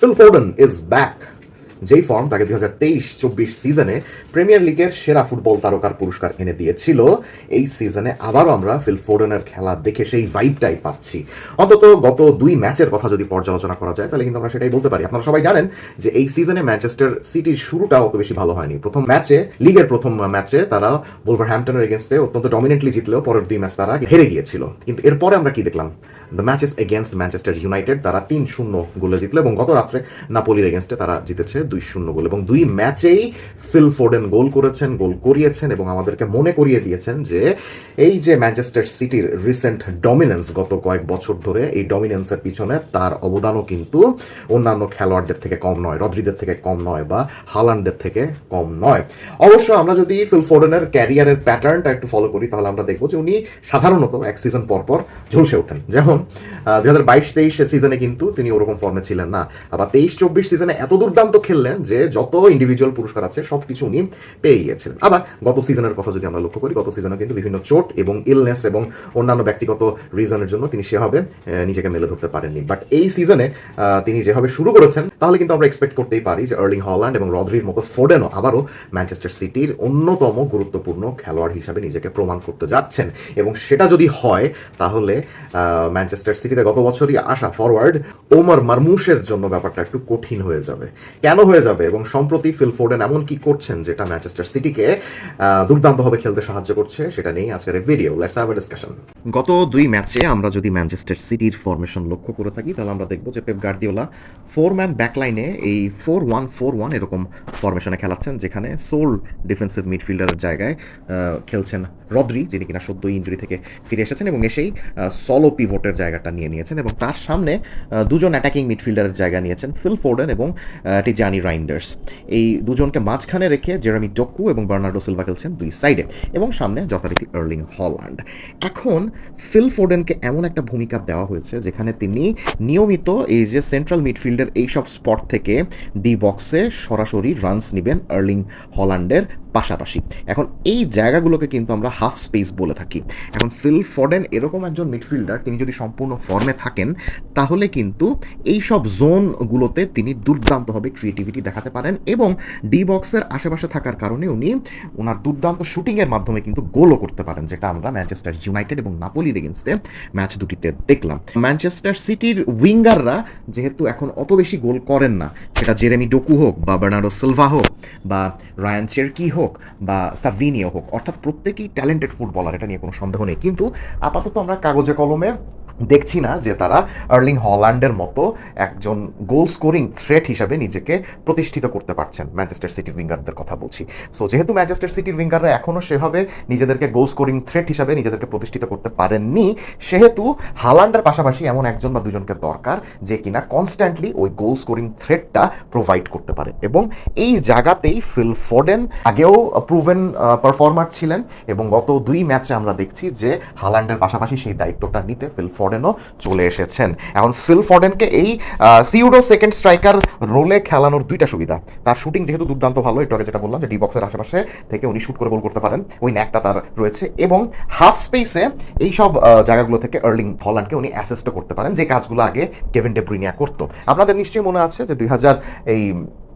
Phil Foden is back. যেই form তাকে দুই হাজার তেইশ চব্বিশ সিজনে প্রিমিয়ার লিগের সেরা ফুটবল তারকার পুরস্কার এনে দিয়েছিল, এই সিজনে আবারও আমরা ফিল ফোর্ডেনের খেলা দেখে সেই ভাইবটাই পাচ্ছি। অন্তত গত দুই ম্যাচের কথা যদি পর্যালোচনা করা যায়, তাহলে কিন্তু আমরা সেটাই বলতে পারি। আপনারা সবাই জানেন যে এই সিজনে ম্যানচেস্টার সিটির শুরুটা অত বেশি ভালো হয়নি। প্রথম ম্যাচে, লিগের প্রথম ম্যাচে তারা বোলভার হ্যাম্পটনের এগেনস্টে অত্যন্ত ডমিনেন্টলি জিতলেও পরের দুই ম্যাচ তারা হেরে গিয়েছিল। কিন্তু এরপরে আমরা কি দেখলাম? The matches against Manchester United তারা তিন শূন্য গোলে জিতলো এবং গত রাত্রে নাপোলির এগেনস্টে তারা জিতেছে দুই শূন্য গোল এবং দুই ম্যাচেই ফিল ফোর্ডেন গোল করেছেন, গোল করিয়েছেন এবং আমাদেরকে মনে করিয়ে দিয়েছেন যে এই যে ম্যানচেস্টার সিটির রিসেন্ট ডমিনেন্স গত কয়েক বছর ধরে, এই ডমিনেন্সের পিছনে তার অবদানও কিন্তু অন্যান্য খেলোয়াড়দের থেকে কম নয়, রদ্রিদের থেকে কম নয় বা হালান্ডদের থেকে কম নয়। অবশ্য আমরা যদি ফিল ফোর্ডেনের ক্যারিয়ারের প্যাটার্নটা একটু ফলো করি, তাহলে আমরা দেখব যে উনি সাধারণত এক সিজন পর পর ঝলসে ওঠেন। যেমন দুই হাজার বাইশ তেইশ সিজনে কিন্তু তিনি ওরকম ফর্মে ছিলেন না। আবার তেইশ চব্বিশ সিজনে এত দুর্দান্ত খেললেন যে যত ইন্ডিভিজুয়াল পুরস্কার আছে সব কিছু উনি পেয়ে গিয়েছিলেন আবার গত সিজনের কথা যদি আমরা লক্ষ্য করি, গত সিজনে কিন্তু বিভিন্ন চোট এবং ইলনেস এবং অন্যান্য ব্যক্তিগত রিজনের জন্য তিনি সেভাবে নিজেকে মেলে ধরতে পারেননি। বাট এই সিজনে তিনি যেভাবে শুরু করেছেন, তাহলে কিন্তু আমরা এক্সপেক্ট করতেই পারি যে আর্লিং হল্যান্ড এবং রদ্রির মতো ফোডেনও আবারও ম্যানচেস্টার সিটির অন্যতম গুরুত্বপূর্ণ খেলোয়াড় হিসাবে নিজেকে প্রমাণ করতে যাচ্ছেন। এবং সেটা যদি হয়, তাহলে ম্যানচেস্টার সিটিতে গত বছরই আসা ফরওয়ার্ড ওমার মারমুশের জন্য ব্যাপারটা একটু কঠিন হয়ে যাবে। কেন হয়ে যাবে এবং সম্প্রতি ফিল ফোর্ডেন এমন কি করছেন যেটা ম্যানচেস্টার সিটিকে দুর্দান্তভাবে খেলতে সাহায্য করছে, সেটা নিয়েই আজকের video let's have a discussion গত দুই ম্যাচে আমরা যদি ম্যানচেস্টার সিটির ফরমেশন লক্ষ্য করে থাকি, তাহলে আমরা দেখব যে পেপ গার্দিওলা ফোর ম্যান ব্যাকলাইনে এই ফোর ওয়ান ফোর ওয়ান এরকম ফরমেশনে খেলাচ্ছেন, যেখানে সোল ডিফেন্সিভ মিডফিল্ডারের জায়গায় খেলছেন রদ্রি, যিনি কিনা সদ্য ইঞ্জুরি থেকে ফিরে এসেছেন এবং এসেই সলো পিভোটের জায়গাটা নিয়ে নিয়েছেন এবং তার সামনে দুজন অ্যাটাকিং মিডফিল্ডারের জায়গা নিয়েছেন ফিল ফোর্ডেন এবং টিজানি রাইন্ডার্স এই দুজনকে মাঝখানে রেখে জেরামি ডোকু এবং বার্নার্ডো সিলভা খেলছেন দুই সাইডে এবং সামনে যথারীতি আর্লিং হল্যান্ড এখন ফিল ফোর্ডেনকে এমন একটা ভূমিকা দেওয়া হয়েছে যেখানে তিনি নিয়মিত এই যে সেন্ট্রাল মিডফিল্ডের এইসব স্পট থেকে ডি বক্সে সরাসরি রানস নেবেন আর্লিং হল্যান্ডের পাশাপাশি। এখন এই জায়গাগুলোকে কিন্তু আমরা হাফ স্পেস বলে থাকি। এখন ফিল ফোর্ডেন এরকম একজন মিডফিল্ডার তিনি যদি সম্পূর্ণ ফর্মে থাকেন, তাহলে কিন্তু এই সব জোনগুলোতে তিনি দুর্দান্তভাবে ক্রিয়েটিভিটি দেখাতে পারেন এবং ডি বক্সের আশেপাশে থাকার কারণে উনি ওনার দুর্দান্ত শুটিংয়ের মাধ্যমে কিন্তু গোলও করতে পারেন, যেটা আমরা ম্যানচেস্টার ইউনাইটেড এবং নাপোলির এগেনস্টে ম্যাচ দুটিতে দেখলাম। ম্যানচেস্টার সিটির উইঙ্গাররা যেহেতু এখন অত বেশি গোল করেন না, সেটা জেরেমি ডোকু হোক বা বার্নার্ডো সিলভা হোক বা রায়ান চেরকি হোক বা সাভিনিও হোক, অর্থাৎ প্রত্যেকেই ট্যালেন্টেড ফুটবলার এটা নিয়ে কোনো সন্দেহ নেই। কিন্তু আপাতত আমরা কাগজে কলমে দেখছি না যে তারা আর্লিং হল্যান্ডের মতো একজন গোল স্কোরিং থ্রেট হিসাবে নিজেকে প্রতিষ্ঠিত করতে পারছেন। ম্যানচেস্টার সিটির উইঙ্গারদের কথা বলছি। সো যেহেতু ম্যানচেস্টার সিটির উইঙ্গাররা এখনও সেভাবে নিজেদেরকে গোল স্কোরিং থ্রেট হিসাবে নিজেদেরকে প্রতিষ্ঠিত করতে পারেননি, সেহেতু হালান্ডের পাশাপাশি এমন একজন বা দুজনকে দরকার যে কিনা কনস্ট্যান্টলি ওই গোল স্কোরিং থ্রেটটা প্রোভাইড করতে পারে। এবং এই জায়গাতেই ফিল ফোর্ডেন আগেও প্রুভেন পারফর্মার ছিলেন এবং গত দুই ম্যাচে আমরা দেখছি যে হালান্ডের পাশাপাশি সেই দায়িত্বটা নিতে ফিল ফোর্ডেনও চলে এসেছেন। এখন ফিল ফোর্ডেনকে এই সিউডো সেকেন্ড স্ট্রাইকার রোলে খেলানোর দুইটা সুবিধা। তার শুটিং যেহেতু দুর্দান্ত ভালো, একটু আগে যেটা বললাম যে ডি বক্সের আশেপাশে থেকে উনি শুট করে গোল করতে পারেন। ওই ন্যাকটা তার রয়েছে এবং হাফ স্পেসে এই সব জায়গাগুলো থেকে আর্লিং হল্যান্ডকে উনি অ্যাসেস্টও করতে পারেন। যে কাজগুলো আগে কেভিন ডে ব্রুইনিয়া করতো। আপনাদের নিশ্চয়ই মনে আছে যে দুই হাজার এই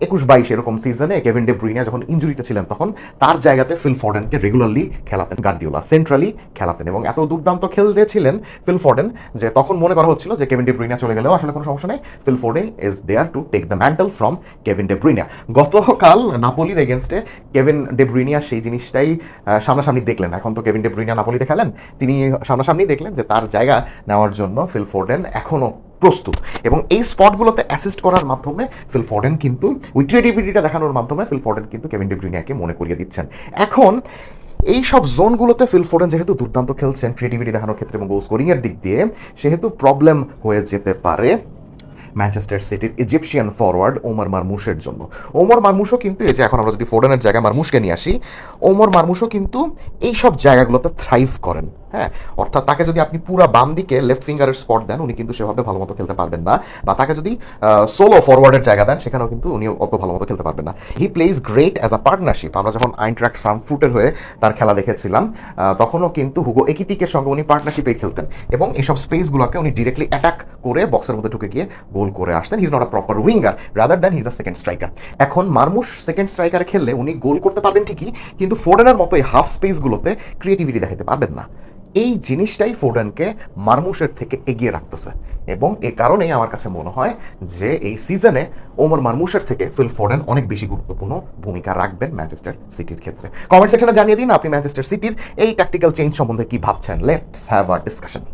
একুশ বাইশ এরকম সিজনে কেভিন ডে ব্রুইনা যখন ইঞ্জুরিতে ছিলেন তখন, তার জায়গাতে ফিল ফর্ডেনকে রেগুলারলি খেলাতেন গার্দিওলা সেন্ট্রালি খেলাতেন এবং এত দুর্দান্ত খেলতে ছিলেন ফিল ফর্ডেন যে তখন মনে করা হচ্ছিল যে কেভিন ডে ব্রুইনা চলে গেলেও আসলে কোনো সমস্যা নেই। Phil Foden is there to take the mantle from Kevin De Bruyne গতকাল নাপোলির এগেনস্টে কেভিন ডে ব্রুইনিয়া সেই জিনিসটাই সামনাসামনি দেখলেন। এখন তো কেভিন ডে ব্রুইনা নাপোলিতে খেলেন। তিনি সামনাসামনি দেখলেন যে তার জায়গা নেওয়ার জন্য ফিল ফোর্ডেন এখনও প্রস্তুত। এবং এই স্পটগুলোতে অ্যাসিস্ট করার মাধ্যমে ফিল ফর্ডেন কিন্তু ওই ক্রিয়েটিভিটিটা দেখানোর মাধ্যমে ফিল ফর্ডেন কিন্তু কেভিন ডিব্রিনিয়াকে মনে করিয়ে দিচ্ছেন। এখন এই সব জোনগুলোতে ফিল ফোর্ডেন যেহেতু দুর্দান্ত খেলছেন ক্রিয়েটিভিটি দেখানোর ক্ষেত্রে এবং গোল স্কোরিংয়ের দিক দিয়ে, সেহেতু প্রবলেম হয়ে যেতে পারে ম্যানচেস্টার সিটির ইজিপশিয়ান ফরওয়ার্ড ওমর মারমুশের জন্য। ওমর মারমুশও কিন্তু, এই যে এখন আমরা যদি ফোর্ডেনের জায়গায় মারমুশকে নিয়ে আসি ওমর মারমুশও কিন্তু এই সব জায়গাগুলোতে থ্রাইভ করেন। হ্যাঁ অর্থাৎ তাকে যদি আপনি পুরা বাম দিকে লেফট ফিঙ্গারের স্পট দেন, উনি কিন্তু সেভাবে ভালো মতো খেলতে পারবেন না। বা তাকে যদি সোলো ফরওয়ার্ডের জায়গা দেন, সেখানেও কিন্তু উনি অত ভালো মতো খেলতে পারবেন না। He plays great as a partnership আমরা যখন আইনট্রাক্ট ফ্রাঙ্কফুটের হয়ে তার খেলা দেখেছিলাম তখনও কিন্তু হুগো একিতিকের সঙ্গে উনি পার্টনারশিপে খেলতেন এবং এইসব স্পেসগুলোকে উনি ডিরেক্টলি অ্যাটাক করে বক্সের মধ্যে ঢুকে গিয়ে গোল করে আসতেন। He's not a proper winger rather than he's a second striker এখন মারমুশ সেকেন্ড স্ট্রাইকারে খেললে উনি গোল করতে পারবেন ঠিকই, কিন্তু ফোর্ডেনের মতো এই হাফ স্পেসগুলোতে ক্রিয়েটিভিটি দেখাতে পারবেন না। এই জিনিসটাই ফোর্ডেনকে মারমুশের থেকে এগিয়ে রাখতেছে। এবং এ কারণেই আমার কাছে মনে হয় যে এই সিজনে ওমর মারমুশের থেকে ফিল ফোর্ডেন অনেক বেশি গুরুত্বপূর্ণ ভূমিকা রাখবেন ম্যানচেস্টার সিটির ক্ষেত্রে। কমেন্ট সেকশনে জানিয়ে দিন আপনি ম্যানচেস্টার সিটির এই ট্যাকটিক্যাল চেঞ্জ সম্বন্ধে কি ভাবছেন? Let's have a discussion